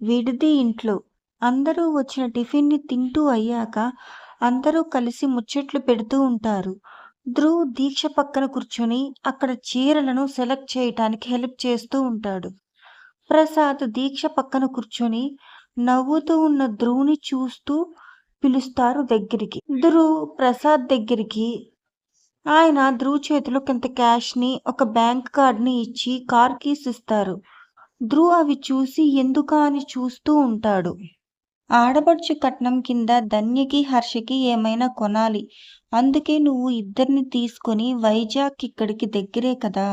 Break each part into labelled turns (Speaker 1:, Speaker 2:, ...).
Speaker 1: విడిది ఇంట్లో. అందరూ వచ్చిన టిఫిన్ని తింటూ అయ్యాక అందరూ కలిసి ముచ్చట్లు పెడుతూ ఉంటారు. ధ్రువ్ దీక్ష పక్కన కూర్చొని అక్కడ చీరలను సెలెక్ట్ చేయటానికి హెల్ప్ చేస్తూ ఉంటాడు. ప్రసాద్ దీక్ష పక్కన కూర్చొని నవ్వుతూ ఉన్న ధ్రువుని చూస్తూ పిలుస్తారు దగ్గరికి. ధ్రువ్ ప్రసాద్ దగ్గరికి ఆయన ధ్రువ్ చేతిలో కొంత క్యాష్ని ఒక బ్యాంక్ కార్డ్ని ఇచ్చి కార్ కీస్ ఇస్తారు. ధ్రువ్ అవి చూసి ఎందుకా అని చూస్తూ ఉంటాడు. ఆడపడుచు కట్నం కింద ధన్యకి, హర్షకి ఏమైనా కొనాలి. అందుకే నువ్వు ఇద్దరిని తీసుకుని వైజాగ్ ఇక్కడికి దగ్గరే కదా!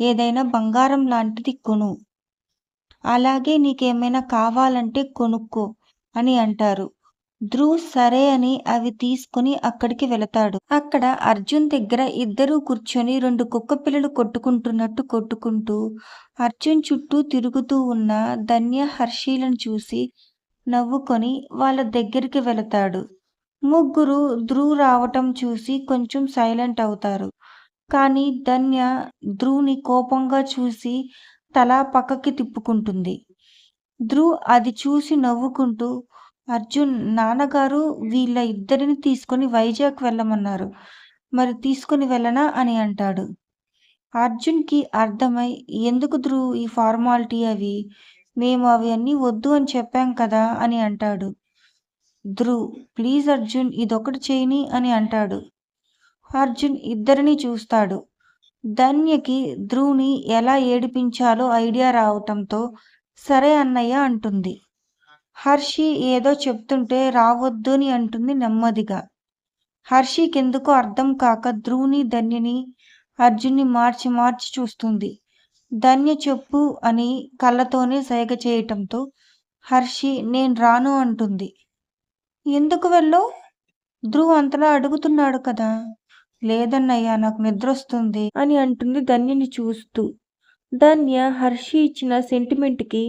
Speaker 1: ఏదైనా బంగారం లాంటిది కొను. అలాగే నీకేమైనా కావాలంటే కొనుక్కో అని అంటారు. ధ్రువ్ సరే అని అవి తీసుకుని అక్కడికి వెళతాడు. అక్కడ అర్జున్ దగ్గర ఇద్దరూ కూర్చొని రెండు కుక్క పిల్లలు కొట్టుకుంటున్నట్టు కొట్టుకుంటూ అర్జున్ చుట్టూ తిరుగుతూ ఉన్న ధన్య, హర్షీలను చూసి నవ్వుకొని వాళ్ళ దగ్గరికి వెళతాడు. ముగ్గురు ధ్రువ్ రావటం చూసి కొంచెం సైలెంట్ అవుతారు. కానీ ధన్య ధ్రువ్ని కోపంగా చూసి తల పక్కకి తిప్పుకుంటుంది. ధ్రువ్ అది చూసి నవ్వుకుంటూ అర్జున్ నాన్నగారు వీళ్ళ ఇద్దరిని తీసుకుని వైజాగ్ వెళ్ళమన్నారు. మరి తీసుకుని వెళ్ళనా అని అంటాడు. అర్జున్కి అర్థమై ఎందుకు ధ్రువ్ ఈ ఫార్మాలిటీ అవి? మేము అవన్నీ వద్దు అని చెప్పాం కదా అని అంటాడు. ధ్రువ్ ప్లీజ్ అర్జున్ ఇదొకటి చేయని అని అంటాడు. అర్జున్ ఇద్దరిని చూస్తాడు. ధన్యకి ధ్రువ్ని ఎలా ఏడిపించాలో ఐడియా రావటంతో సరే అన్నయ్య అంటుంది. హర్షి ఏదో చెప్తుంటే రావద్దు అని అంటుంది నెమ్మదిగా. హర్షికెందుకో అర్థం కాక ధ్రువుని ధన్యని, అర్జున్ని మార్చి మార్చి చూస్తుంది. ధన్య చెప్పు అని కళ్ళతోనే సైగ చేయటంతో హర్షి నేను రాను అంటుంది. ఎందుకు వెళ్ళో ధ్రువ్ అంతలా అడుగుతున్నాడు కదా! లేదన్నయ్యా నాకు నిద్ర వస్తుంది అని అంటుంది ధన్యని చూస్తూ. ధన్య హర్షి ఇచ్చిన సెంటిమెంట్కి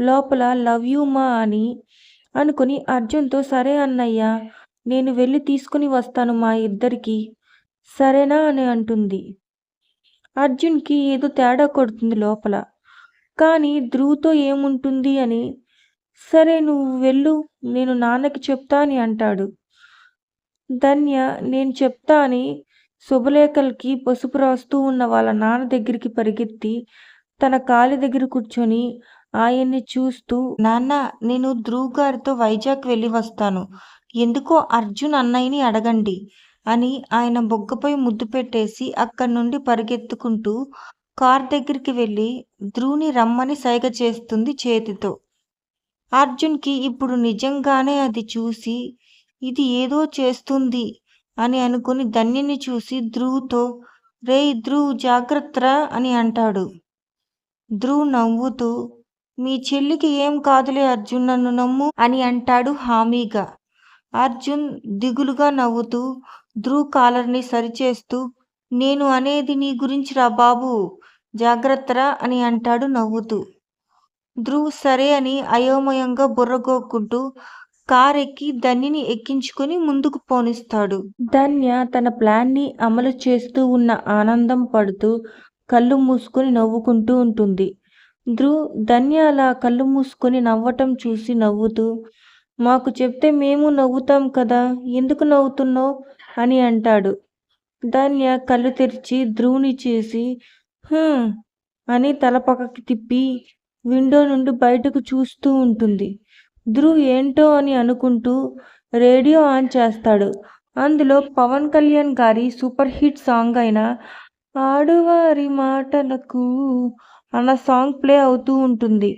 Speaker 1: లోపల లవ్ యూ మా అని అనుకుని అర్జున్తో సరే అన్నయ్య నేను వెళ్ళి తీసుకుని వస్తాను మా ఇద్దరికి సరేనా అని అంటుంది. అర్జున్కి ఏదో తేడా కొడుతుంది లోపల. కానీ ధ్రువుతో ఏముంటుంది అని సరే నువ్వు వెళ్ళు నేను నాన్నకి చెప్తా అని అంటాడు. ధన్య నేను చెప్తా అని శుభలేఖలకి పసుపు రాస్తూ ఉన్న వాళ్ళ నాన్న దగ్గరికి పరిగెత్తి తన కాలి దగ్గర కూర్చొని ఆయన్ని చూస్తూ నాన్న నేను ధ్రువ్ గారితో వైజాగ్ వెళ్ళి వస్తాను. ఎందుకో అర్జున్ అన్నయ్యని అడగండి అని ఆయన బొగ్గపై ముద్దు పెట్టేసి అక్కడి నుండి పరిగెత్తుకుంటూ కార్ దగ్గరికి వెళ్ళి ధ్రువుని రమ్మని సైగ చేస్తుంది చేతితో. అర్జున్కి ఇప్పుడు నిజంగానే అది చూసి ఇది ఏదో చేస్తుంది అని అనుకుని ధన్యని చూసి ధ్రువుతో రేయ్ ధ్రువ్ జాగ్రత్త అని అంటాడు. ధ్రువ్ నవ్వుతూ మీ చెల్లికి ఏం కాదులే అర్జున్ నన్ను నమ్ము అని అంటాడు హామీగా. అర్జున్ దిగులుగా నవ్వుతూ ధ్రువ్ కాలర్ని సరిచేస్తూ నేను అనేది నీ గురించిరా బాబు జాగ్రత్తరా అని అంటాడు నవ్వుతూ. ధ్రువ్ సరే అని అయోమయంగా బుర్రగోక్కుంటూ కారెక్కి ధన్యని ఎక్కించుకొని ముందుకు పోనిస్తాడు. ధన్య తన ప్లాన్ని అమలు చేస్తూ ఉన్న ఆనందం పడుతూ కళ్ళు మూసుకొని నవ్వుకుంటూ ఉంటుంది. ధ్రువ్ ధన్య అలా కళ్ళు మూసుకొని నవ్వటం చూసి నవ్వుతూ మాకు చెప్తే మేము నవ్వుతాం కదా ఎందుకు నవ్వుతున్నావు అని అంటాడు. ధన్య కళ్ళు తెరిచి ధ్రువుని చేసి అని తల పక్కకి తిప్పి విండో నుండి బయటకు చూస్తూ ఉంటుంది. ధ్రువ్ ఏంటో అని అనుకుంటూ రేడియో ఆన్ చేస్తాడు. అందులో పవన్ కళ్యాణ్ గారి సూపర్ హిట్ సాంగ్ అయిన ఆడువారి మాటలకు అన్న సాంగ్ ప్లే అవుతూ ఉంటుంది.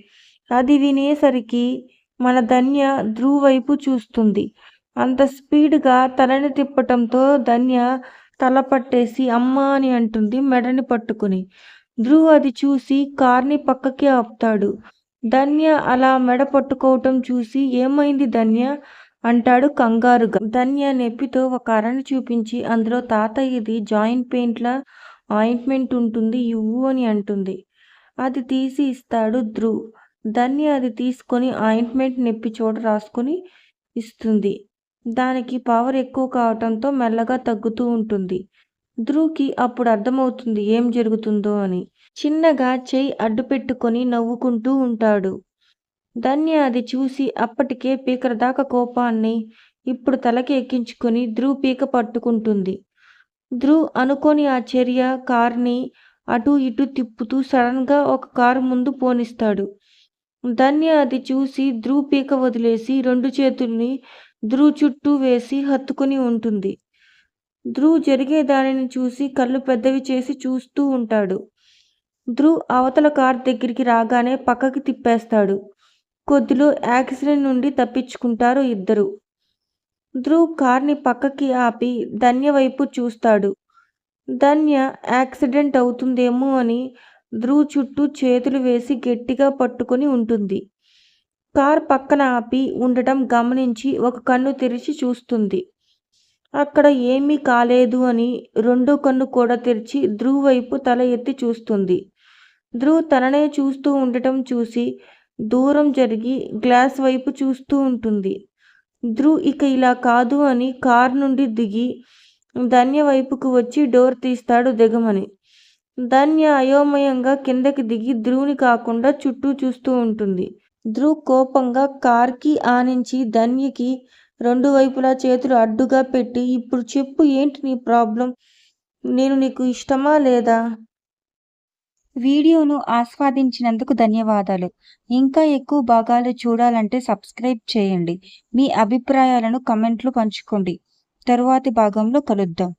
Speaker 1: అది వినేసరికి మన ధన్య ధ్రువ్ వైపు చూస్తుంది. అంత స్పీడ్గా తలని తిప్పటంతో ధన్య తల పట్టేసి అమ్మ అని అంటుంది మెడని పట్టుకుని. ధ్రువ్ అది చూసి కార్ని పక్కకి ఆపుతాడు. ధన్య అలా మెడ పట్టుకోవటం చూసి ఏమైంది ధన్య అంటాడు కంగారుగా. ధన్య నెప్పితో ఒక అరని చూపించి అందులో తాతయ్యది జాయింట్ పెయింట్ల ఆయింట్మెంట్ ఉంటుంది ఇవ్వు అని అంటుంది. అది తీసి ఇస్తాడు ధ్రువ్. దాన్ని అది తీసుకొని ఆయింట్మెంట్ నెప్పి చోట రాసుకొని ఇస్తుంది. దానికి పవర్ ఎక్కువ కావటంతో మెల్లగా తగ్గుతూ ఉంటుంది. ధ్రువ్కి అప్పుడు అర్థమవుతుంది ఏం జరుగుతుందో అని. చిన్నగా చేయి అడ్డు పెట్టుకొని నవ్వుకుంటూ ఉంటాడు. ధన్య అది చూసి అప్పటికే పీకల దాకా కోపాన్ని ఇప్పుడు తలకి ఎక్కించుకొని ధ్రువ్ పీక పట్టుకుంటుంది ధ్రువ్ అనుకోని ఆ చర్య కార్ని అటు ఇటు తిప్పుతూ సడన్గా ఒక కారు ముందు పోనిస్తాడు. ధన్య అది చూసి ధ్రువ్ పీక వదిలేసి రెండు చేతుల్ని ధ్రువ్ చుట్టూ వేసి హత్తుకుని ఉంటుంది. ధ్రువ్ జరిగే దానిని చూసి కళ్ళు పెద్దవి చేసి చూస్తూ ఉంటాడు. ధ్రువ్ అవతల కార్ దగ్గరికి రాగానే పక్కకి తిప్పేస్తాడు. కొద్దిలో యాక్సిడెంట్ నుండి తప్పించుకుంటారు ఇద్దరు. ధ్రువ్ కార్ని పక్కకి ఆపి ధన్య వైపు చూస్తాడు. ధన్య యాక్సిడెంట్ అవుతుందేమో అని ధ్రువ్ చుట్టూ చేతులు వేసి గట్టిగా పట్టుకొని ఉంటుంది. కార్ పక్కన ఆపి ఉండటం గమనించి ఒక కన్ను తెరిచి చూస్తుంది. అక్కడ ఏమీ కాలేదు అని రెండో కన్ను కూడా తెరిచి ధ్రువ్ వైపు తల ఎత్తి చూస్తుంది. ధ్రువ్ తననే చూస్తూ ఉండటం చూసి దూరం జరిగి గ్లాస్ వైపు చూస్తూ ఉంటుంది. ధ్రువ్ ఇక ఇలా కాదు అని కార్ నుండి దిగి ధన్య వైపుకు వచ్చి డోర్ తీస్తాడు దిగమని ధన్య అయోమయంగా కిందకి దిగి ధ్రువుని కాకుండా చుట్టూ చూస్తూ ఉంటుంది. ధ్రువ్ కోపంగా కార్కి ఆనించి ధన్యకి రెండు వైపులా చేతులు అడ్డుగా పెట్టి ఇప్పుడు చెప్పు ఏంటి నీ ప్రాబ్లం? నేను నీకు ఇష్టమా లేదా? వీడియోను ఆస్వాదించినందుకు ధన్యవాదాలు. ఇంకా ఎక్కువ భాగాలు చూడాలంటే సబ్స్క్రైబ్ చేయండి. మీ అభిప్రాయాలను కమెంట్లు పంచుకోండి. తరువాతి భాగంలో కలుద్దాం.